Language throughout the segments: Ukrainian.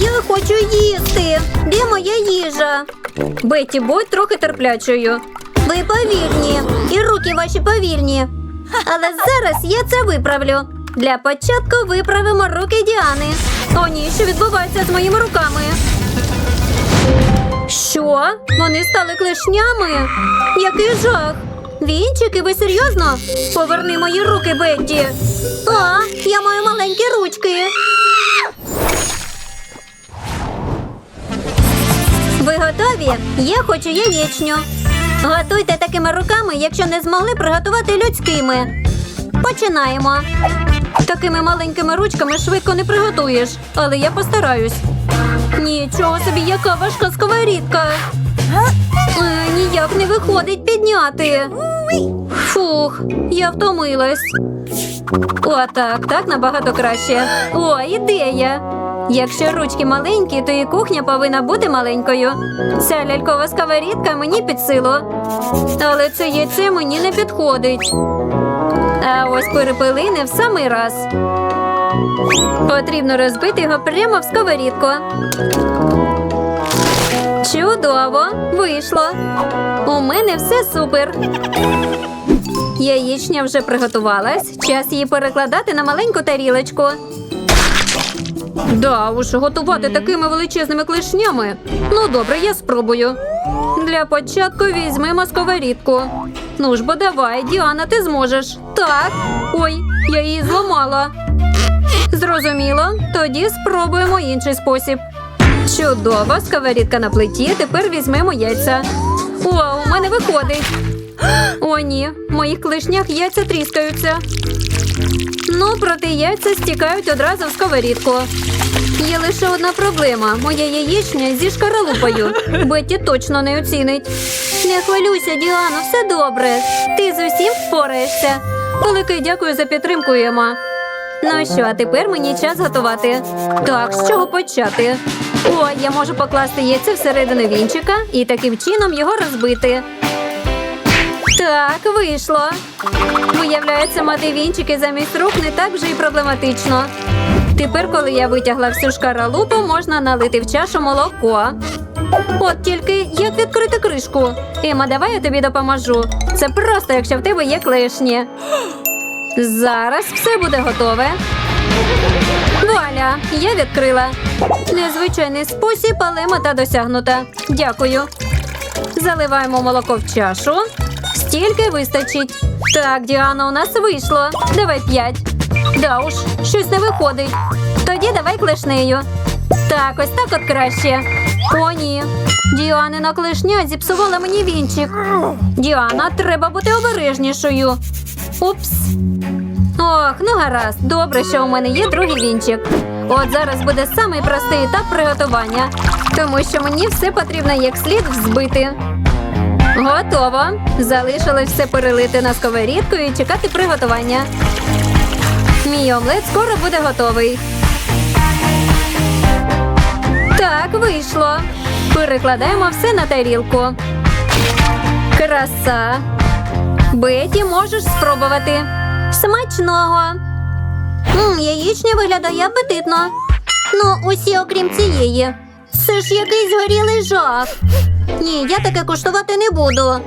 Я хочу їсти. Де моя їжа? Бетті, будь трохи терплячою. Ви повільні, і руки ваші повільні. Але зараз я це виправлю. Для початку виправимо руки Діани. О, ні, що відбувається з моїми руками? Що? Вони стали клешнями? Який жах! Вінчики, ви серйозно? Поверни мої руки, Бетті. А, я маю маленькі ручки. Ви готові? Я хочу яєчню. Готуйте такими руками, якщо не змогли приготувати людськими. Починаємо. Такими маленькими ручками швидко не приготуєш, але я постараюсь. Нічого собі, яка важка сковорідка. Е, ніяк не виходить підняти. Фух, я втомилась. О, так, так набагато краще. О, ідея. Якщо ручки маленькі, то і кухня повинна бути маленькою. Ця лялькова сковорідка мені під силу. Але це яйце мені не підходить. А ось перепелине в самий раз. Потрібно розбити його прямо в сковорідку. Чудово! Вийшло. У мене все супер. Яєчня вже приготувалась. Час її перекладати на маленьку тарілочку. Да, уж готувати такими величезними клешнями. Ну, добре, я спробую. Для початку візьмемо сковорідку. Ну ж бо давай, Діана, ти зможеш. Так. Ой, я її зламала. Зрозуміло. Тоді спробуємо інший спосіб. Чудово, сковорідка на плиті. Тепер візьмемо яйця. О, у мене виходить. О, ні, в моїх клешнях яйця тріскаються. Ну, проте яйця стікають одразу в сковорідку. Є лише одна проблема. Моя яєчня зі шкаралупою. Бетті точно не оцінить. Не хвилюйся, Діано, все добре. Ти з усім впораєшся. Велике дякую за підтримку, Ема. Ну що, а тепер мені час готувати. Так, з чого почати? О, я можу покласти яйце всередину вінчика і таким чином його розбити. Так, вийшло. Виявляється, мати вінчики замість рук не так вже й проблематично. Тепер, коли я витягла всю шкаралупу, можна налити в чашу молоко. От тільки як відкрити кришку. Ема, давай я тобі допоможу. Це просто, якщо в тебе є клешні. Зараз все буде готове. Вуаля, я відкрила. Незвичайний спосіб, але мета досягнута. Дякую. Заливаємо молоко в чашу. Стільки вистачить. Так, Діана, у нас вийшло. Давай п'ять. Да уж, щось не виходить. Тоді давай клешнею. Так, ось так от краще. О, ні. Діанина клешня зіпсувала мені вінчик. Діана, треба бути обережнішою. Упс. Ох, ну гаразд. Добре, що у мене є другий вінчик. От зараз буде самий простий етап приготування, тому що мені все потрібно як слід взбити. Готово. Залишилось все перелити на сковорідку і чекати приготування. Мій омлет скоро буде готовий. Так, вийшло. Перекладаємо все на тарілку. Краса. Беті, можеш спробувати. Смачного. М, яєчня виглядає апетитно. Ну, усі окрім цієї. Це ж якийсь горілий жах. Ні, я таке куштувати не буду.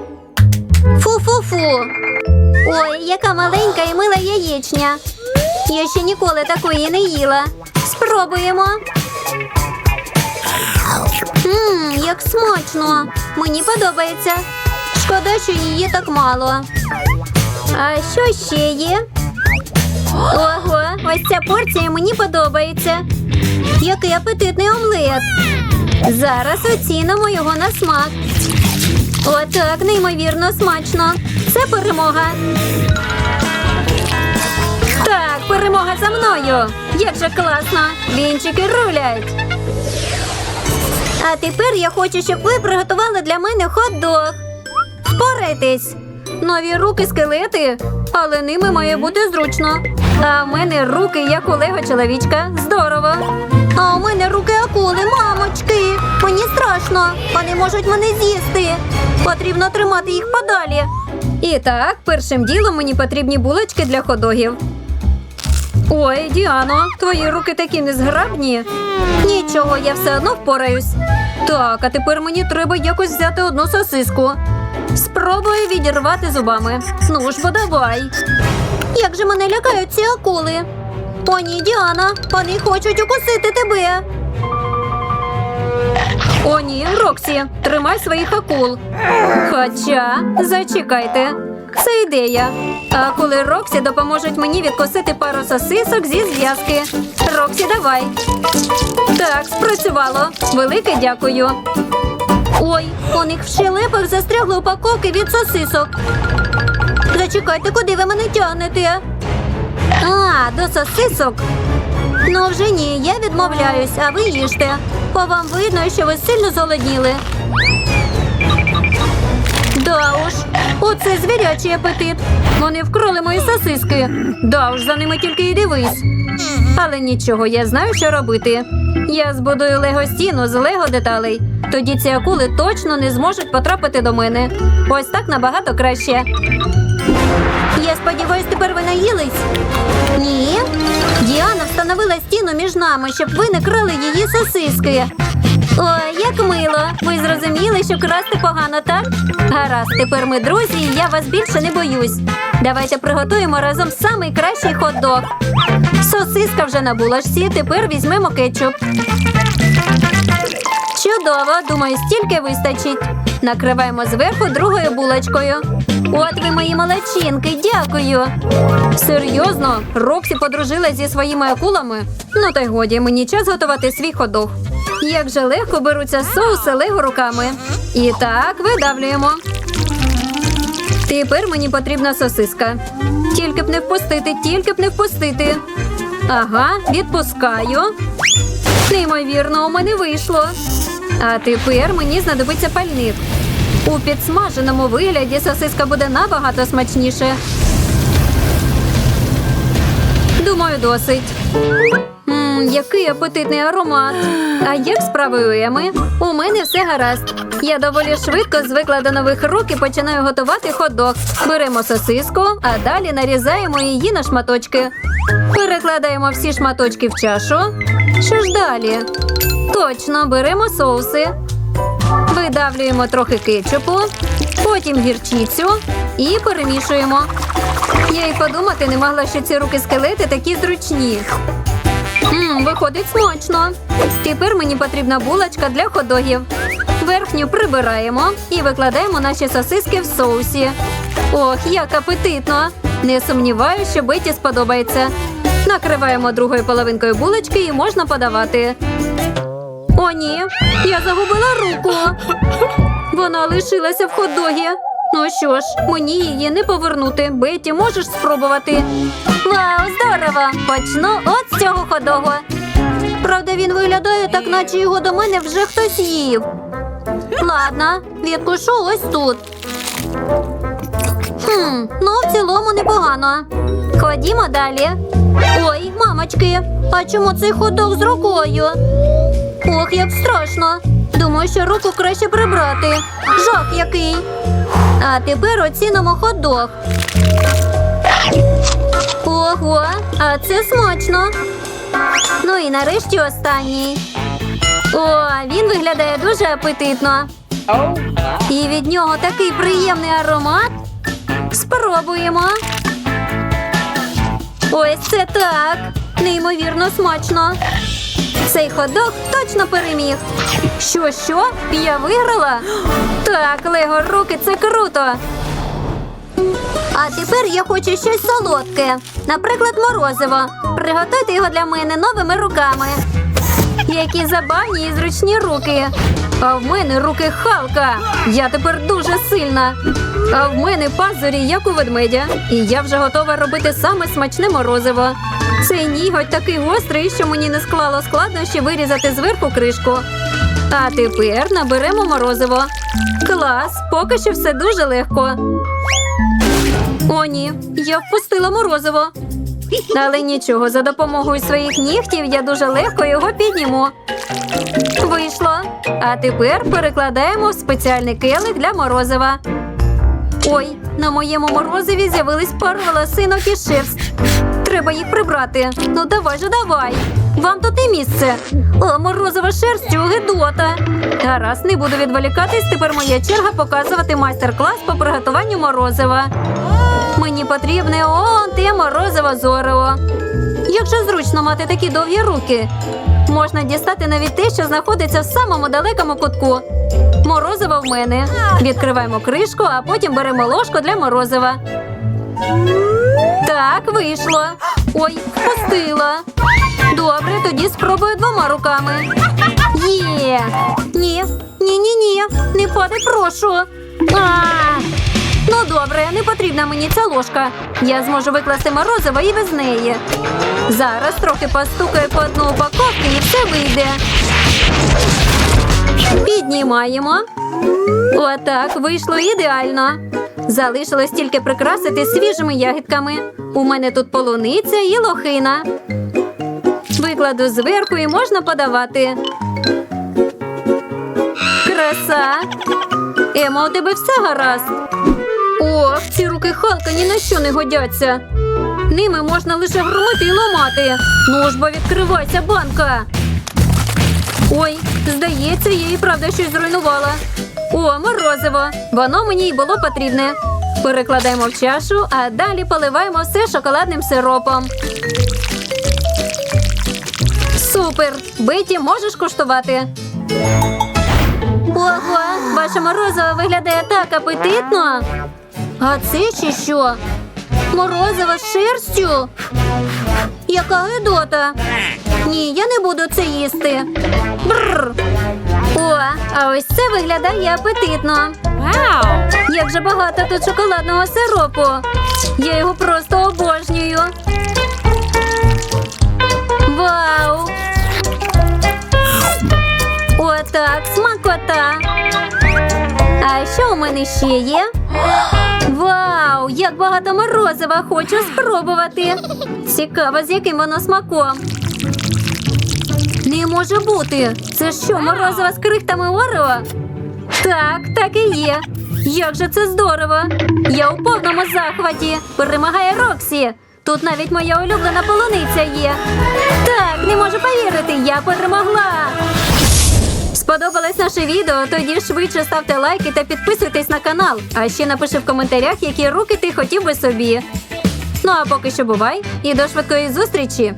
Фу-фу-фу. Ой, яка маленька і мила яєчня. Я ще ніколи такої не їла. Спробуємо. Мм, як смачно. Мені подобається. Шкода, що її так мало. А що ще є? Ого, ось ця порція мені подобається. Який апетитний омлет. Зараз оцінимо його на смак. Отак, неймовірно смачно. Це перемога. Так, перемога за мною. Як же класно. Вінчики рулять. А тепер я хочу, щоб ви приготували для мене хот-дог. Впорайтесь. Нові руки скелети, але ними має бути зручно. А в мене руки, як у Лего чоловічка. Здорово. А у мене руки акули, мамочки. Мені страшно. Вони можуть мене з'їсти. Потрібно тримати їх подалі. І так, першим ділом мені потрібні булочки для ходогів. Ой, Діано, твої руки такі незграбні. Нічого, я все одно впораюсь. Так, а тепер мені треба якось взяти одну сосиску. Спробую відірвати зубами. Ну ж, бо давай. Як же мене лякають ці акули? О, Діана, вони хочуть укусити тебе. О, ні, Роксі, тримай своїх акул. Хоча, зачекайте, це ідея. А коли Роксі допоможуть мені відкусити пару сосисок зі зв'язки. Роксі, давай. Так, спрацювало. Велике дякую. Ой, у них в щелепах застрягли упаковки від сосисок. Зачекайте, куди ви мене тягнете? А, до сосисок. Ну вже ні, я відмовляюсь, а ви їжте. По вам видно, що ви сильно зголодніли. Да уж, оце звірячий апетит. Вони вкрали мої сосиски. Да уж, за ними тільки й дивись. Але нічого, я знаю, що робити. Я збудую лего стіну з лего деталей. Тоді ці акули точно не зможуть потрапити до мене. Ось так набагато краще. Я сподіваюсь, тепер ви наїлись? Ні. Діана встановила стіну між нами, щоб ви не крали її сосиски. Ой, як мило. Ви зрозуміли, що красти погано, так? Гаразд, тепер ми друзі, і я вас більше не боюсь. Давайте приготуємо разом самий кращий хот-дог. Сосиска вже на булочці, тепер візьмемо кетчуп. Чудово, думаю, стільки вистачить. Накриваємо зверху другою булочкою. От ви мої молодчинки, дякую. Серйозно, Роксі подружилась зі своїми акулами. Ну та й годі, мені час готувати свій ходок. Як же легко беруться соуси лего руками. І так, видавлюємо. Тепер мені потрібна сосиска. Тільки б не впустити, тільки б не впустити. Ага, відпускаю. Неймовірно, у мене вийшло. А тепер мені знадобиться пальник. У підсмаженому вигляді сосиска буде набагато смачніше. Думаю, досить. Мм, який апетитний аромат. А як справи у Еми? У мене все гаразд. Я доволі швидко звикла до нових рук і починаю готувати хот-дог. Беремо сосиску, а далі нарізаємо її на шматочки. Перекладаємо всі шматочки в чашу. Що ж далі? Точно, беремо соуси. Видавлюємо трохи кетчупу, потім гірчицю і перемішуємо. Я й подумати не могла, що ці руки скелети такі зручні. Мм, виходить смачно. Тепер мені потрібна булочка для ходогів. Верхню прибираємо і викладаємо наші сосиски в соусі. Ох, як апетитно! Не сумніваюся, що Беті сподобається. Накриваємо другою половинкою булочки і можна подавати. Ні, я загубила руку. Вона лишилася в хот-догі. Ну що ж, мені її не повернути. Беті, можеш спробувати. Вау, здорово! Почну от з цього ходогу. Правда, він виглядає так, наче його до мене вже хтось їв. Ладно, відкушу ось тут. Хм, ну в цілому непогано. Ходімо далі. Ой, мамочки, а чому цей ходок з рукою? Ох, як страшно. Думаю, що руку краще прибрати. Жах який. А тепер оцінимо ходок. Ого, а це смачно. Ну і нарешті останній. О, він виглядає дуже апетитно. І від нього такий приємний аромат. Спробуємо. Ось це так. Неймовірно смачно. Цей ходок точно переміг. Що, що? Я виграла? Так, Лего руки, це круто. А тепер я хочу щось солодке. Наприклад, морозиво. Приготуйте його для мене новими руками. Які забавні і зручні руки. А в мене руки Халка. Я тепер дуже сильна. А в мене пазурі, як у ведмедя. І я вже готова робити саме смачне морозиво. Цей ніготь такий гострий, що мені не склало складнощі вирізати зверху кришку. А тепер наберемо морозиво. Клас, поки що все дуже легко. О, ні, я впустила морозиво. Але нічого, за допомогою своїх нігтів я дуже легко його підніму. Вийшло. А тепер перекладаємо в спеціальний келих для морозива. Ой, на моєму морозиві з'явились пару волосинок і шерсть. Треба їх прибрати. Ну давай же, давай. Вам тут не місце. О, морозова шерстю, гидота. Гаразд, не буду відволікатись. Тепер моя черга показувати майстер-клас по приготуванню морозива. Мені потрібне он те морозиво зорево. Як же зручно мати такі довгі руки. Можна дістати навіть те, що знаходиться в самому далекому кутку. Морозиво в мене. Відкриваємо кришку, а потім беремо ложку для морозива. Так, вийшло. Ой, впустила. Добре, тоді спробую двома руками. Є. Ні, ні, ні, ні. Не падай, прошу. А! Ну добре, не потрібна мені ця ложка. Я зможу викласти морозиво і без неї. Зараз трохи постукаю по дну упаковки і все вийде. Піднімаємо. Отак вийшло ідеально. Залишилось тільки прикрасити свіжими ягідками. У мене тут полуниця і лохина. Викладу зверху і можна подавати. Краса. Ема, у тебе все гаразд. Ох, ці руки Халка ні на що не годяться. Ними можна лише громити і ламати. Ну ж бо відкривайся, банка. Ой, здається, я і правда щось зруйнувала. О, морозиво. Воно мені й було потрібне. Перекладаємо в чашу, а далі поливаємо все шоколадним сиропом. Супер! Биті, можеш куштувати. Ого, ваше морозиво виглядає так апетитно. А це чи що? Морозиво з шерстю? Яка гидота. Ні, я не буду це їсти. Бррр. О, а ось це виглядає апетитно. Вау! Як же багато тут шоколадного сиропу. Я його просто обожнюю. Вау! Отак, смакота. А що у мене ще є? Вау! Як багато морозива хочу спробувати. Цікаво, з яким воно смаком. Не може бути. Це що, морозиво з крихтами Орео? Так, так і є. Як же це здорово! Я у повному захваті. Перемагає Роксі. Тут навіть моя улюблена полуниця є. Так, не можу повірити, я перемогла. Сподобалось наше відео? Тоді швидше ставте лайки та підписуйтесь на канал. А ще напиши в коментарях, які руки ти хотів би собі. Ну а поки що бувай і до швидкої зустрічі!